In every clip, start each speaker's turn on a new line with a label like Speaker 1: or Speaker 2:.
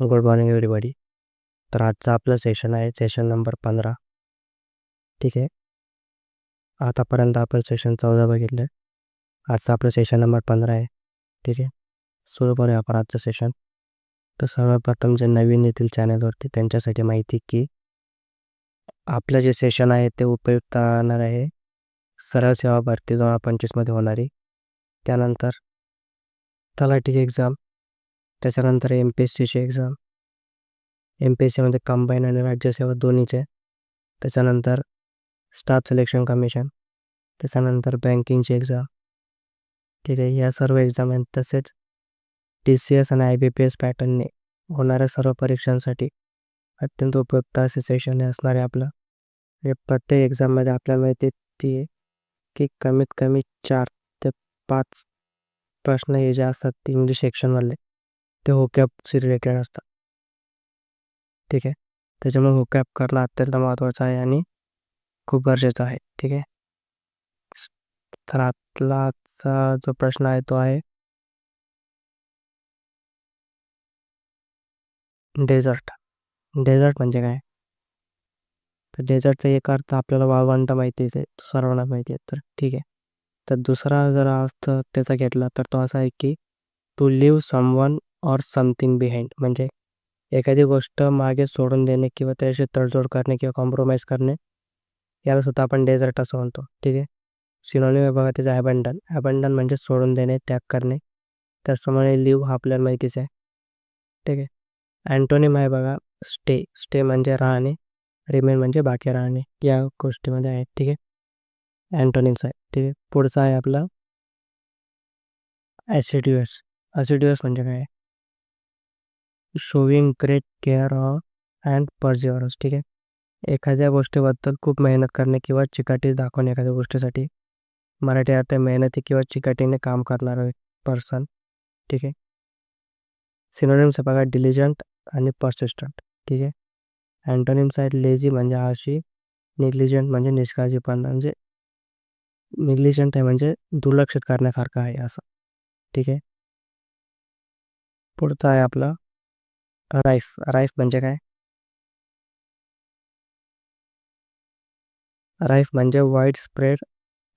Speaker 1: Good morning everybody तर आजचं आपलं सेशन आहे सेशन नंबर पंधरा. ठीक आहे? आतापर्यंत आपण सेशन चौदा बघितलं. आहे आजचं आपलं सेशन नंबर पंधरा आहे. ठीक आहे? सुरू करूया आपण आजचं सेशन तर सर्वप्रथम जे नवीन येतील चॅनलवरती त्यांच्यासाठी माहिती की आपलं जे सेशन आहे ते उपयुक्त राहणार आहे. सरळ सेवा भरती दोन हजार पंचवीसमध्ये होणारी. त्यानंतर तलाठी एक्झाम त्याच्यानंतर एम पी एस सीची एक्झाम एम पी एस सीमध्ये कंबाईन आणि राज्यसेवा दोन्हीचे. त्याच्यानंतर स्टाफ सिलेक्शन कमिशन त्याच्यानंतर बँकिंगची एक्झाम ठीक आहे या सर्व एक्झाम आहेत. तसेच टी सी एस आणि आय बी पी एस पॅटर्नने होणाऱ्या सर्व परीक्षांसाठी अत्यंत उपयुक्त असे सेशन हे असणार आहे आपलं. हे प्रत्येक एक्झाममध्ये आपल्याला माहिती ती की कमीत कमी चार ते पाच प्रश्न हे जे असतात ते इंग्लिश सेक्शनवाले ते होकॅपशी रिलेटेड असतात. ठीक आहे? त्याच्यामुळे होकॅप करणं अत्यंत महत्त्वाचं आहे आणि खूप गरजेचं आहे. ठीक आहे? तर आपला आजचा जो प्रश्न आहे तो आहे डेझर्ट डेझर्ट म्हणजे काय? तर डेझर्टचा एक अर्थ आपल्याला वाळवंट माहिती आहे सर्वांना माहिती आहे. तर ठीक आहे? तर दुसरा जर अर्थ त्याचा घेतला तर तो असा आहे की to live someone or something behind म्हणजे एखादी गोष्ट मागे सोडून देणे किंवा त्याशी तडजोड करणे किंवा कॉम्प्रोमाइज करणे याला सुद्धा आपण डेझर्ट असं म्हणतो. ठीक आहे? सिनॉनिम आहे बघा त्याचं ॲबंडन ॲबंडन म्हणजे सोडून देणे त्याग करणे. त्याचप्रमाणे लिव्ह हा आपल्याला माहितीच आहे. ठीक आहे? अँटोनिम आहे बघा स्टे स्टे म्हणजे राहणे. रिमेन म्हणजे बाकी राहणे. या गोष्टीमध्ये आहेत ठीक आहे? अँटोनिम्स आहे. ठीक आहे? पुढचा आहे आपला ॲसिड्युअस ॲसिड्युअस म्हणजे काय? Showing great care and perseverance ठीक आहे? एखाद्या गोष्टीबद्दल खूप मेहनत करणे किंवा चिकाटी दाखवणे एखाद्या गोष्टीसाठी. मराठी अर्थ मेहनती किंवा चिकाटीने काम करणारा पर्सन ठीक आहे? सिनोनिम्स बघा डिलिजंट आणि पर्सिस्टंट ठीक आहे? अँटोनिम्स आहेत लेझी म्हणजे आळशी निग्लिजंट म्हणजे निष्काळजीपण म्हणजे निग्लिजंट आहे म्हणजे दुर्लक्षित करण्यासारखं आहे असं ठीक आहे? पुढचं आहे आपलं राईफ राईफ म्हणजे काय? राईफ म्हणजे वाईड स्प्रेड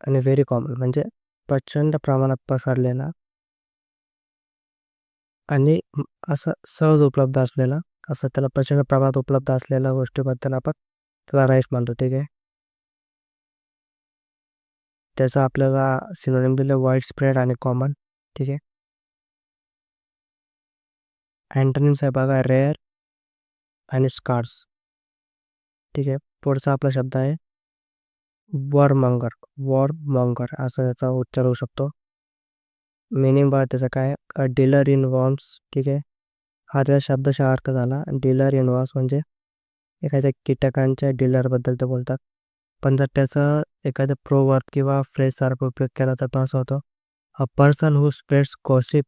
Speaker 1: आणि व्हेरी कॉमन म्हणजे प्रचंड प्रमाणात पसरलेला आणि असं सहज उपलब्ध असलेला असं त्याला प्रचंड प्रमाणात उपलब्ध असलेल्या गोष्टीबद्दल आपण त्याला राईस म्हणतो ठीक आहे? त्याचा आपल्याला सिनोनिम दिलं वाईड स्प्रेड आणि कॉमन ठीक आहे? अँटोनिम्स आहे बघा रेअर आणि स्कार्स ठीक आहे पुढचा आपला शब्द आहे वॉर मंगर वॉर मंगर असं याचा उच्चार होऊ शकतो. मिनिंग बघा त्याचा काय डीलर इन वॉर्म्स ठीक आहे. हा त्याचा शब्दशः अर्थ झाला. डीलर इन वॉर्म्स म्हणजे एखाद्या कीटकांच्या डीलरबद्दल ते बोलतात. पण जर त्याचा एखाद्या प्रोवर्क किंवा फ्रेशसारखा उपयोग केला तर तो असं होतो. अ पर्सन हू स्प्रेड्स कॉसिप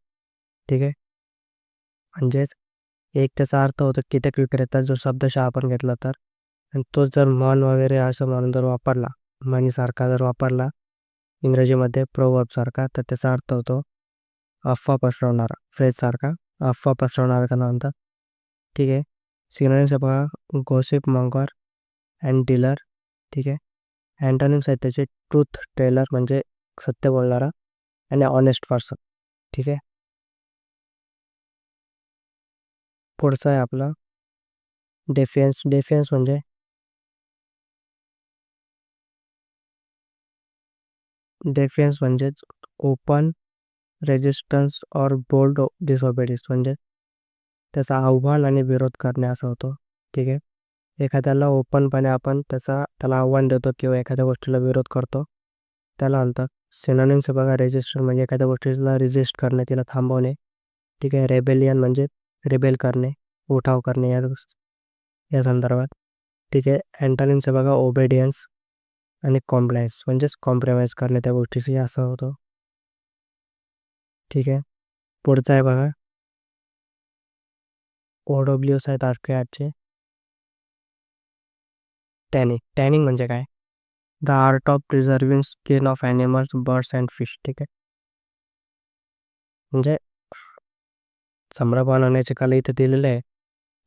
Speaker 1: ठीक आहे. म्हणजेच एक त्याचा अर्थ होतो कीटक विक्रेता जो शब्दशः आपण घेतला तर. आणि तोच जर मन वगैरे असं म्हणून जर वापरला म्हणीसारखा जर वापरला इंग्रजीमध्ये सारखा तर त्याचा अर्थ होतो अफवा पसरवणारा फ्रेजसारखा अफवा पसरवणारा का म्हणतात ठीक आहे? सिनोनिम्स बघा गोसिप मंगर अँड डीलर ठीक आहे? अँटोनिम्स आहेत त्याचे ट्रूथ टेलर म्हणजे सत्य बोलणारा आणि ऑनेस्ट पर्सन ठीक आहे? पुढचं आहे आपला. डेफियन्स डेफियन्स म्हणजे? डेफियन्स म्हणजेच open resistance or bold disobedience म्हणजे त्याचा आव्हान आणि विरोध करणे असं होतो. ठीक आहे? एखाद्याला ओपनपणे आपण त्याचा त्याला आव्हान देतो किंवा एखाद्या गोष्टीला विरोध करतो त्याला म्हणतात सिनॉनिम्स बघा रेजिस्टर म्हणजे एखाद्या गोष्टीला रेजिस्ट करणे तिला थांबवणे. ठीक आहे? रेबेलियन म्हणजे रेबेल करणे उठाव करणे या या संदर्भात. ठीक आहे बघा ओबेडियन्स आणि कॉम्प्लायन्स म्हणजेच कॉम्प्रोमाइज करणे त्या गोष्टीशी असं होतं. ठीक आहे? पुढचं आहे बघा. ओ डब्ल्यूस आहेत आठशे आठचे टॅनिंग टॅनिंग म्हणजे काय? The art of preserving skin of animals birds and fish ठीक आहे? म्हणजे संभ्रमण होण्याचे कला इथं दिलेलं आहे.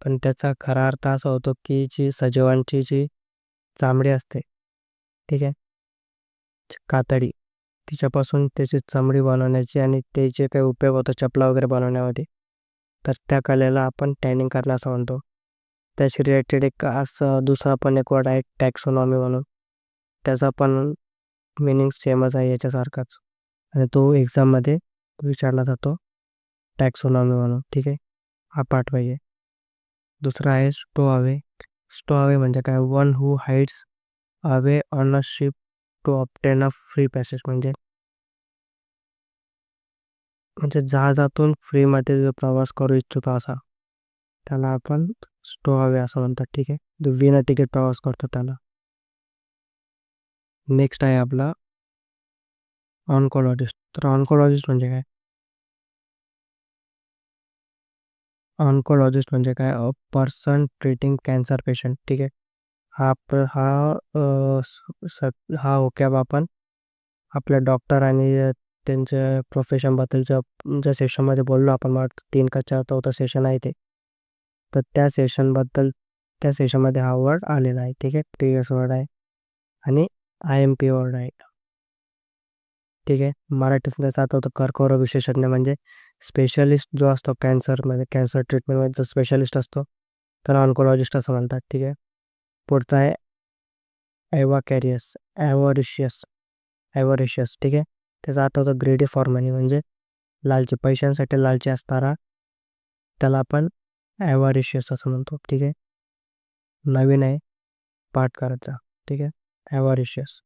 Speaker 1: पण त्याचा खरा अर्थ असा होतो की जी सजीवांची जी चामडी असते ठीक आहे? च- कातडी तिच्यापासून त्याची चामडी बनवण्याची आणि ते जे काही उपयोग होतो चपला वगैरे बनवण्यामध्ये तर त्या कलेला आपण टॅनिंग करणं असं म्हणतो. त्याशी रिलेटेड एक असं दुसरा पण एक वर्ड आहे टॅक्सोनॉमी म्हणून. त्याचा पण मिनिंग सेमच आहे याच्यासारखाच. आणि तो एक्झाममध्ये विचारला जातो. टॅक्सोनॉमी म्हणून ठीक आहे हा? पार्ट पाहिजे दुसरा आहे स्टो अवे स्टो अवे म्हणजे काय one who hides away on a ship to obtain a free passage म्हणजे म्हणजे जहाजातून फ्रीमध्ये जो प्रवास करू इच्छितो असा त्याला आपण स्टो अवे असं म्हणतात ठीक आहे जो विना तिकीट प्रवास करतो त्याला. नेक्स्ट आहे आपला ऑन्कोलॉजिस्ट तर ऑन्कोलॉजिस्ट म्हणजे काय? ऑन्कोलॉजिस्ट म्हणजे काय? A person treating cancer patient ठीक आहे? हा आप हा स- हा ओक्याब आपण आपल्या डॉक्टर आणि त्यांच्या प्रोफेशनबद्दलच्या ज्या सेशनमध्ये बोललो आपण तीन का चार चौथा सेशन आहे ते. तर त्या सेशनबद्दल त्या सेशनमध्ये हा वर्ड आलेला आहे. ठीक आहे? प्रिवियस वर्ड आहे. आणि आय एम पी वर्ड आहे. ठीक आहे. मराठीत त्याचा आता होतो. कर्करोग विशेषज्ञ म्हणजे स्पेशलिस्ट जो असतो कॅन्सरमध्ये कॅन्सर ट्रीटमेंटमध्ये जो स्पेशलिस्ट असतो त्याला ऑन्कोलॉजिस्ट असं म्हणतात. ठीक आहे. पुढचा आहे ॲवा कॅरियस ॲव्हरिशियस ॲव्हरिशियस ठीक आहे. त्याचा आता होतो ग्रेडी फॉर्मनी म्हणजे लालची पैशांसाठी लालची असणारा त्याला आपण ॲवॉरिशियस असं म्हणतो. ठीक आहे. नवीन आहे. पाठ करायचा. ठीक आहे. ॲव्हरिशियस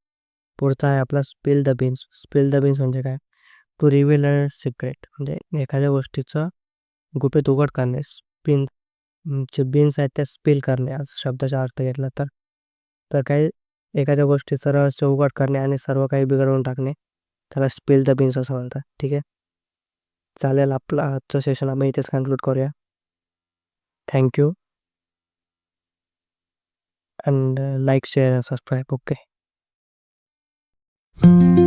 Speaker 1: पुढचा आहे आपला spill the beans spill the beans म्हणजे काय? टू रिव्हील अ सिक्रेट म्हणजे एखाद्या गोष्टीचं गुपित उघड करणे. स्पिन जे बीन्स आहेत त्या स्पिल करणे. असं शब्दाचा अर्थ घेतला तर. तर काही एखाद्या गोष्टीचं रहस्य उघड करणे आणि सर्व काही बिघडवून टाकणे. त्याला स्पिल द बीन्स असं म्हणतात. ठीक आहे? चालेल आपलं आजचं सेशन आम्ही इथेच कन्क्लूड करूया. Thank you and like share subscribe okay Mm-hmm.